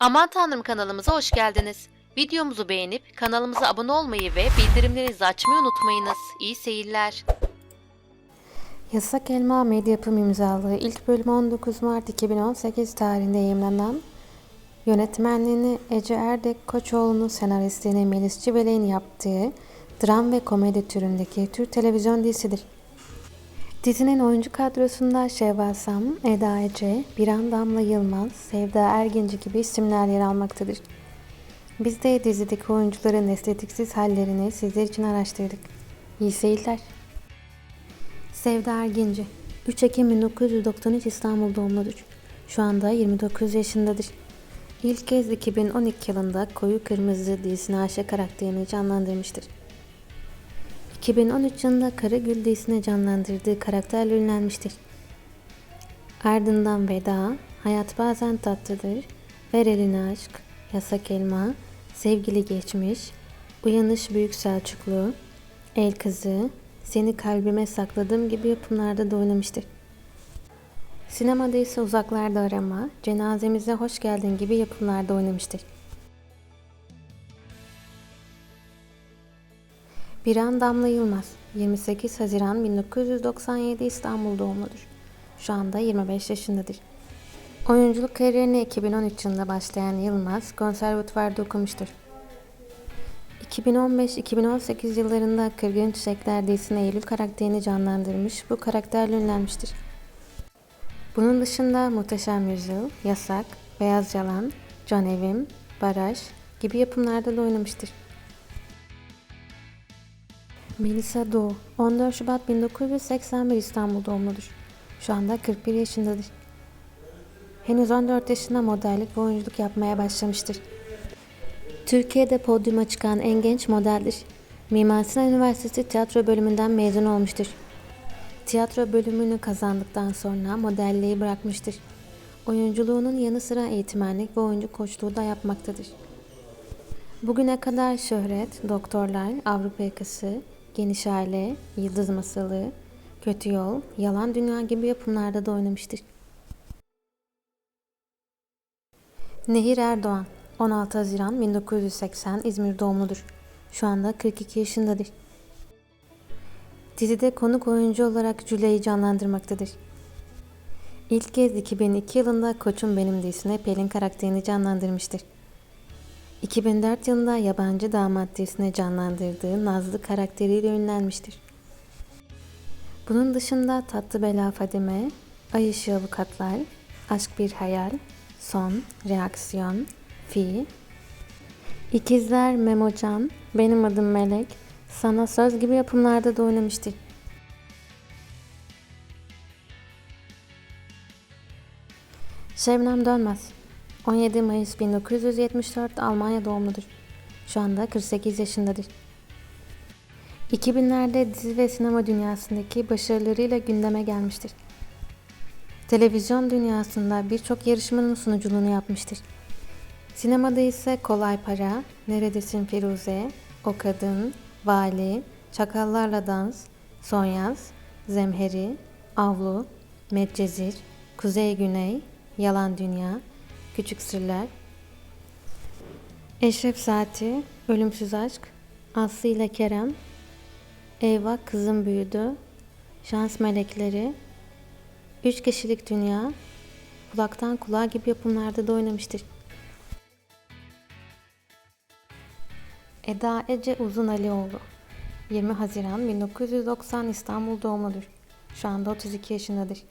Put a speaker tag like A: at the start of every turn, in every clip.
A: Aman Tanrım kanalımıza hoş geldiniz. Videomuzu beğenip kanalımıza abone olmayı ve bildirimlerinizi açmayı unutmayınız. İyi seyirler.
B: Yasak Elma Medya Yapım imzalı ilk bölümü 19 Mart 2018 tarihinde yayınlanan yönetmenliğini Ece Erdek Koçoğlu'nun senaristliğini Melis Cibelek'in yaptığı dram ve komedi türündeki Türk televizyon dizisidir. Dizinin oyuncu kadrosunda Şevval Sam, Eda Ece, Biran Damla Yılmaz, Sevda Erginci gibi isimler yer almaktadır. Biz de dizideki oyuncuların estetiksiz hallerini sizler için araştırdık. İyi seyirler. Sevda Erginci 3 Ekim 1993 İstanbul doğumludur. Şu anda 29 yaşındadır. İlk kez 2012 yılında Koyu Kırmızı dizisine Ayşe karakterini canlandırmıştır. 2013 yılında Karagül dizisine canlandırdığı karakterle ünlenmiştir. Ardından Veda, Hayat Bazen Tatlıdır, Ver Elini Aşk, Yasak Elma, Sevgili Geçmiş, Uyanış Büyük Selçuklu, El Kızı, Seni Kalbime Sakladığım gibi yapımlarda da oynamıştır. Sinemada ise Uzaklarda Arama, Cenazemize Hoş Geldin gibi yapımlarda oynamıştır. Biran Damla Yılmaz, 28 Haziran 1997 İstanbul doğumludur. Şu anda 25 yaşındadır. Oyunculuk kariyerine 2013 yılında başlayan Yılmaz, konservatuvarda okumuştur. 2015-2018 yıllarında Kırgın Çiçekler dizisine Eylül karakterini canlandırmış, bu karakterle ünlenmiştir. Bunun dışında Muhteşem Yüzyıl, Yasak, Beyaz Yalan, Can Evim, Baraj gibi yapımlarda da oynamıştır. Melisa Doğu, 14 Şubat 1981 İstanbul doğumludur. Şu anda 41 yaşındadır. Henüz 14 yaşında modellik ve oyunculuk yapmaya başlamıştır. Türkiye'de podyuma çıkan en genç modeldir. Mimar Sinan Üniversitesi tiyatro bölümünden mezun olmuştur. Tiyatro bölümünü kazandıktan sonra modelliği bırakmıştır. Oyunculuğunun yanı sıra eğitmenlik ve oyuncu koçluğu da yapmaktadır. Bugüne kadar Şöhret, Doktorlar, Avrupa Yakası, Geniş Aile, Yıldız Masalı, Kötü Yol, Yalan Dünya gibi yapımlarda da oynamıştır. Nehir Erdoğan, 16 Haziran 1980 İzmir doğumludur. Şu anda 42 yaşındadır. Dizide konuk oyuncu olarak Julia'yı canlandırmaktadır. İlk kez 2002 yılında Koçum Benim dizisine Pelin karakterini canlandırmıştır. 2004 yılında Yabancı Damat dizisine canlandırdığı Nazlı karakteriyle ünlenmiştir. Bunun dışında Tatlı Bela Fadime, Ay Işığı Avukatlar, Aşk Bir Hayal, Son, Reaksiyon, Fi, İkizler Memocan, Benim Adım Melek, Sana Söz gibi yapımlarda da oynamıştır. Şebnem Dönmez 17 Mayıs 1974 Almanya doğumludur. Şu anda 48 yaşındadır. 2000'lerde dizi ve sinema dünyasındaki başarılarıyla gündeme gelmiştir. Televizyon dünyasında birçok yarışmanın sunuculuğunu yapmıştır. Sinemada ise Kolay Para, Neredesin Firuze, O Kadın, Vali, Çakallarla Dans, Son Yaz, Zemheri, Avlu, Medcezir, Kuzey Güney, Yalan Dünya, Küçük Sırlar, Eşref Saati, Ölümsüz Aşk, Aslı ile Kerem, Eyvah Kızım Büyüdü, Şans Melekleri, Üç Kişilik Dünya, Kulaktan Kulağa gibi yapımlarda da oynamıştır. Eda Ece Uzun Alioğlu. 20 Haziran 1990 İstanbul doğumludur. Şu anda 32 yaşındadır.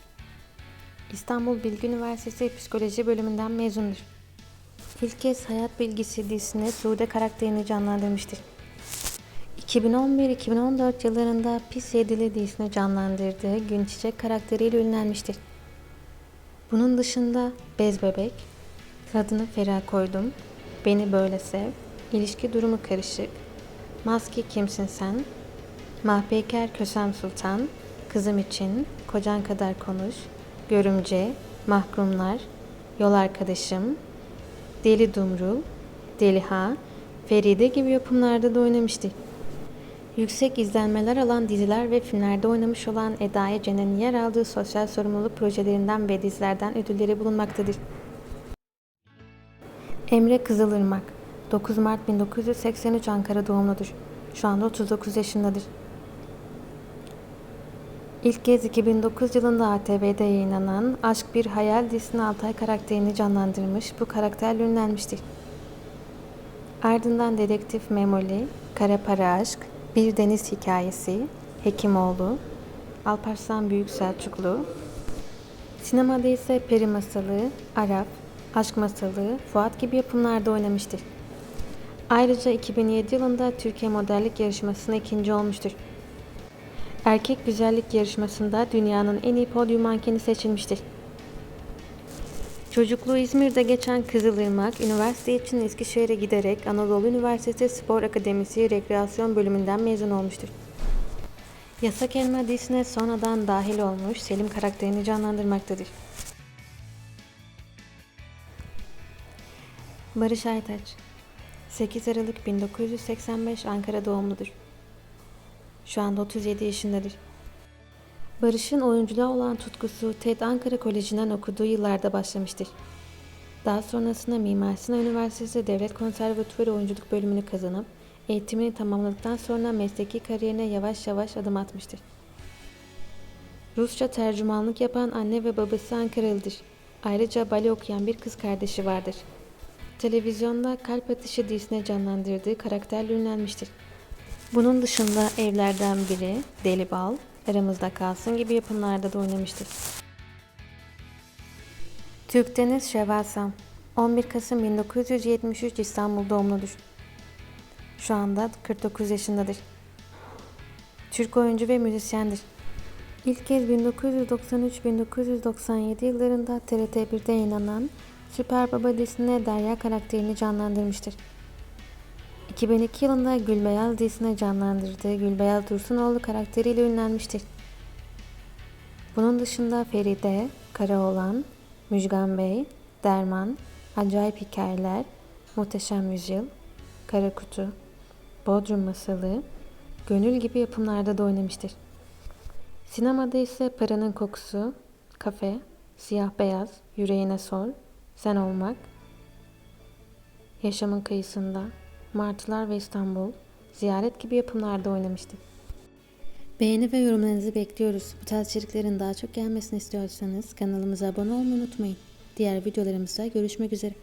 B: İstanbul Bilgi Üniversitesi Psikoloji bölümünden mezundur. İlk kez Hayat Bilgisi dizisinde Sude karakterini canlandırmıştır. 2011-2014 yıllarında Pis Yedili dizisini canlandırdığı Gün Çiçek karakteriyle ünlenmiştir. Bunun dışında Bez Bebek, Adını Ferah Koydum, Beni Böyle Sev, İlişki Durumu Karışık, Maske Kimsin Sen, Mahpeker Kösem Sultan, Kızım İçin, Kocan Kadar Konuş, Görümce, Mahkumlar, Yol Arkadaşım, Deli Dumrul, Deliha, Feride gibi yapımlarda da oynamıştı. Yüksek izlenmeler alan diziler ve filmlerde oynamış olan Eda Ece'nin yer aldığı sosyal sorumluluk projelerinden ve dizilerden ödülleri bulunmaktadır. Emre Kızılırmak 9 Mart 1983 Ankara doğumludur. Şu anda 39 yaşındadır. İlk kez 2009 yılında ATV'de yayınlanan Aşk Bir Hayal dizisinin Altay karakterini canlandırmış, bu karakterle ünlenmiştir. Ardından Dedektif Memoli, Kara Para Aşk, Bir Deniz Hikayesi, Hekimoğlu, Alparslan Büyük Selçuklu, sinemada ise Peri Masalı, Arap, Aşk Masalı, Fuat gibi yapımlarda oynamıştır. Ayrıca 2007 yılında Türkiye Modellik Yarışması'na ikinci olmuştur. Erkek güzellik yarışmasında dünyanın en iyi podyum mankeni seçilmiştir. Çocukluğu İzmir'de geçen Kızılırmak, üniversite için Eskişehir'e giderek Anadolu Üniversitesi Spor Akademisi Rekreasyon bölümünden mezun olmuştur. Yasak Elma dizisine sonradan dahil olmuş Selim karakterini canlandırmaktadır. Barış Aytaç 8 Aralık 1985 Ankara doğumludur. Şu anda 37 yaşındadır. Barış'ın oyunculuğa olan tutkusu TED Ankara Koleji'nden okuduğu yıllarda başlamıştır. Daha sonrasında Mimar Sinan Üniversitesi Devlet Konservatuvarı Oyunculuk bölümünü kazanıp eğitimini tamamladıktan sonra mesleki kariyerine yavaş yavaş adım atmıştır. Rusça tercümanlık yapan anne ve babası Ankaralıdır. Ayrıca bale okuyan bir kız kardeşi vardır. Televizyonda Kalp Atışı dizisine canlandırdığı karakterle ünlenmiştir. Bunun dışında Evlerden Biri, Deli Bal, Aramızda Kalsın gibi yapımlarda da oynamıştır. Türk Deniz Şevval Sam 11 Kasım 1973 İstanbul doğumludur. Şu anda 49 yaşındadır. Türk oyuncu ve müzisyendir. İlk kez 1993-1997 yıllarında TRT1'de yayınlanan Süper Baba dizisinde Derya karakterini canlandırmıştır. 2002 yılında Gülbeyaz dizisine canlandırdığı Gülbeyaz Dursunoğlu karakteriyle ünlenmiştir. Bunun dışında Feride, Karaoğlan, Müjgan Bey, Derman, Acayip Hikayeler, Muhteşem Yüzyıl, Kara Kutu, Bodrum Masalı, Gönül gibi yapımlarda da oynamıştır. Sinemada ise Paranın Kokusu, Kafe, Siyah Beyaz, Yüreğine Sor, Sen Olmak, Yaşamın Kıyısında, Martılar ve İstanbul, Ziyaret gibi yapımlarda oynamıştır. Beğeni ve yorumlarınızı bekliyoruz. Bu tarz içeriklerin daha çok gelmesini istiyorsanız kanalımıza abone olmayı unutmayın. Diğer videolarımızda görüşmek üzere.